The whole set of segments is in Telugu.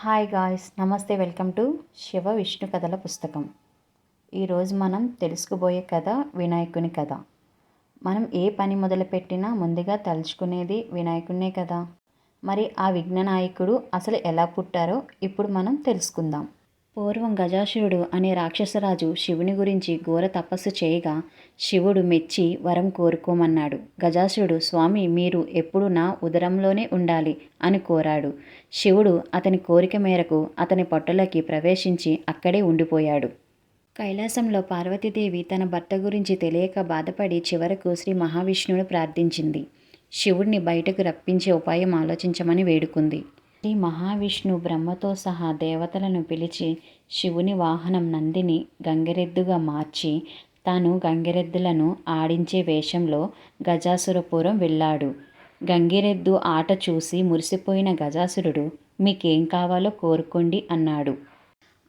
హాయ్ గాయ్స్ నమస్తే వెల్కమ్ టు శివ విష్ణు కథల పుస్తకం. ఈరోజు మనం తెలుసుకుపోయే కథ వినాయకుని కథ. మనం ఏ పని మొదలుపెట్టినా ముందుగా తలుచుకునేది వినాయకుడినే కదా? మరి ఆ విఘ్ననాయకుడు అసలు ఎలా పుట్టారో ఇప్పుడు మనం తెలుసుకుందాం. పూర్వం గజాసురుడు అనే రాక్షసరాజు శివుని గురించి ఘోర తపస్సు చేయగా శివుడు మెచ్చి వరం కోరుకోమన్నాడు. గజాసురుడు స్వామి మీరు ఎప్పుడు నా ఉదరంలోనే ఉండాలి అని కోరాడు. శివుడు అతని కోరిక మేరకు అతని పొట్టలోకి ప్రవేశించి అక్కడే ఉండిపోయాడు. కైలాసంలో పార్వతీదేవి తన భర్త గురించి తెలియక బాధపడి చివరకు శ్రీ మహావిష్ణువును ప్రార్థించింది. శివుడిని బయటకు రప్పించే ఉపాయం ఆలోచించమని వేడుకుంది. శ్రీ మహావిష్ణు బ్రహ్మతో సహా దేవతలను పిలిచి శివుని వాహనం నందిని గంగిరెద్దుగా మార్చి తాను గంగిరెద్దులను ఆడించే వేషంలో గజాసురపురం వెళ్ళాడు. గంగిరెద్దు ఆట చూసి మురిసిపోయిన గజాసురుడు మీకేం కావాలో కోరుకోండి అన్నాడు.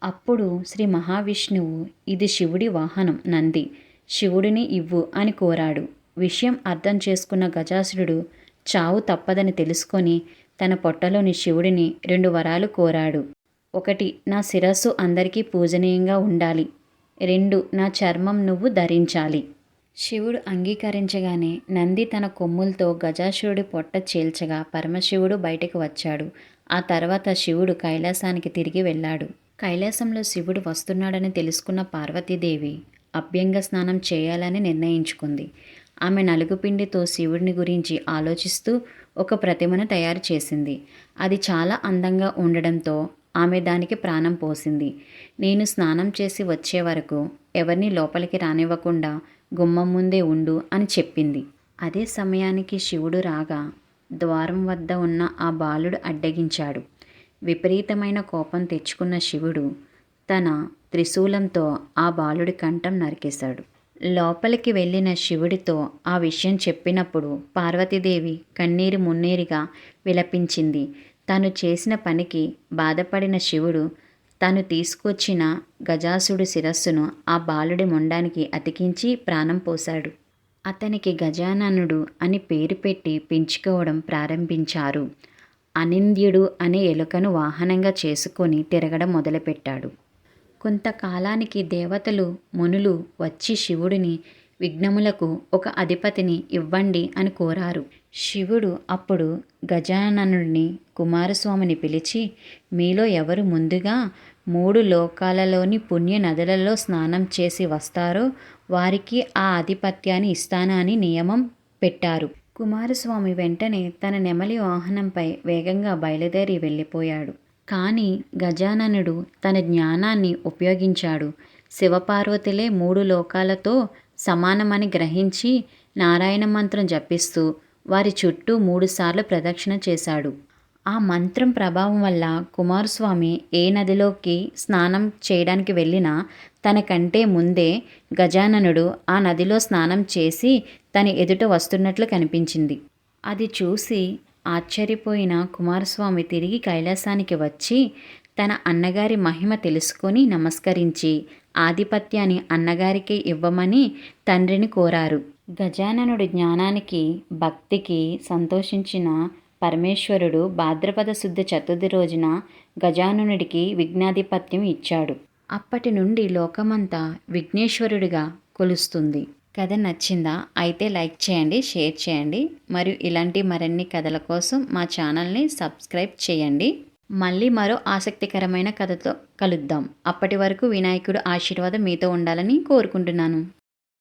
అప్పుడు శ్రీ మహావిష్ణువు ఇది శివుడి వాహనం నంది శివుడిని ఇవ్వు అని కోరాడు. విషయం అర్థం చేసుకున్న గజాసురుడు చావు తప్పదని తెలుసుకొని తన పొట్టలోని శివుడిని రెండు వరాలు కోరాడు. ఒకటి నా శిరస్సు అందరికీ పూజనీయంగా ఉండాలి. రెండు నా చర్మం నువ్వు ధరించాలి. శివుడు అంగీకరించగానే నంది తన కొమ్ములతో గజాసురుడి పొట్ట చీల్చగా పరమశివుడు బయటకు వచ్చాడు. ఆ తర్వాత శివుడు కైలాసానికి తిరిగి వెళ్ళాడు. కైలాసంలో శివుడు వస్తున్నాడని తెలుసుకున్న పార్వతీదేవి అభ్యంగ స్నానం చేయాలని నిర్ణయించుకుంది. ఆమె నలుగుపిండితో శివుడిని గురించి ఆలోచిస్తూ ఒక ప్రతిమను తయారు చేసింది. అది చాలా అందంగా ఉండడంతో ఆమె దానికి ప్రాణం పోసింది. నేను స్నానం చేసి వచ్చే వరకు ఎవరిని లోపలికి రానివ్వకుండా గుమ్మం ముందే ఉండు అని చెప్పింది. అదే సమయానికి శివుడు రాగా ద్వారం వద్ద ఉన్న ఆ బాలుడు అడ్డగించాడు. విపరీతమైన కోపం తెచ్చుకున్న శివుడు తన త్రిశూలంతో ఆ బాలుడి కంఠం నరికేశాడు. లోపలికి వెళ్ళిన శివుడితో ఆ విషయం చెప్పినప్పుడు పార్వతీదేవి కన్నీరు మున్నీరుగా విలపించింది. తను చేసిన పనికి బాధపడిన శివుడు తను తీసుకొచ్చిన గజాసుడు శిరస్సును ఆ బాలుడి మొండానికి అతికించి ప్రాణం పోశాడు. అతనికి గజాననుడు అని పేరు పెట్టి పెంచుకోవడం ప్రారంభించారు. అనింద్యుడు అనే ఎలుకను వాహనంగా చేసుకొని తిరగడం మొదలుపెట్టాడు. కొంతకాలానికి దేవతలు మునులు వచ్చి శివుడిని విఘ్నములకు ఒక అధిపతిని ఇవ్వండి అని కోరారు. శివుడు అప్పుడు గజాననుడిని కుమారస్వామిని పిలిచి మీలో ఎవరు ముందుగా మూడు లోకాలలోని పుణ్య నదులలో స్నానం చేసి వస్తారో వారికి ఆ ఆధిపత్యాన్ని ఇస్తానా అని నియమం పెట్టారు. కుమారస్వామి వెంటనే తన నెమలి వాహనంపై వేగంగా బయలుదేరి వెళ్ళిపోయాడు. కానీ గజాననుడు తన జ్ఞానాన్ని ఉపయోగించాడు. శివపార్వతులే మూడు లోకాలతో సమానమని గ్రహించి నారాయణ మంత్రం జపిస్తూ వారి చుట్టూ మూడుసార్లు ప్రదక్షిణ చేశాడు. ఆ మంత్రం ప్రభావం వల్ల కుమారస్వామి ఏ నదిలోకి స్నానం చేయడానికి వెళ్ళినా తనకంటే ముందే గజాననుడు ఆ నదిలో స్నానం చేసి తన ఎదుట వస్తున్నట్లు కనిపించింది. అది చూసి ఆశ్చర్యపోయిన కుమారస్వామి తిరిగి కైలాసానికి వచ్చి తన అన్నగారి మహిమ తెలుసుకొని నమస్కరించి ఆధిపత్యాన్ని అన్నగారికి ఇవ్వమని తండ్రిని కోరారు. గజాననుడి జ్ఞానానికి భక్తికి సంతోషించిన పరమేశ్వరుడు భాద్రపద శుద్ధ చతుర్థి రోజున గజాననుడికి విఘ్నాధిపత్యం ఇచ్చాడు. అప్పటి నుండి లోకమంతా విఘ్నేశ్వరుడిగా కొలుస్తుంది. కథ నచ్చిందా? అయితే లైక్ చేయండి షేర్ చేయండి. మరియు ఇలాంటి మరిన్ని కథల కోసం మా ఛానల్ని సబ్స్క్రైబ్ చేయండి. మళ్ళీ మరో ఆసక్తికరమైన కథతో కలుద్దాం. అప్పటి వరకు వినాయకుడు ఆశీర్వాదం మీతో ఉండాలని కోరుకుంటున్నాను.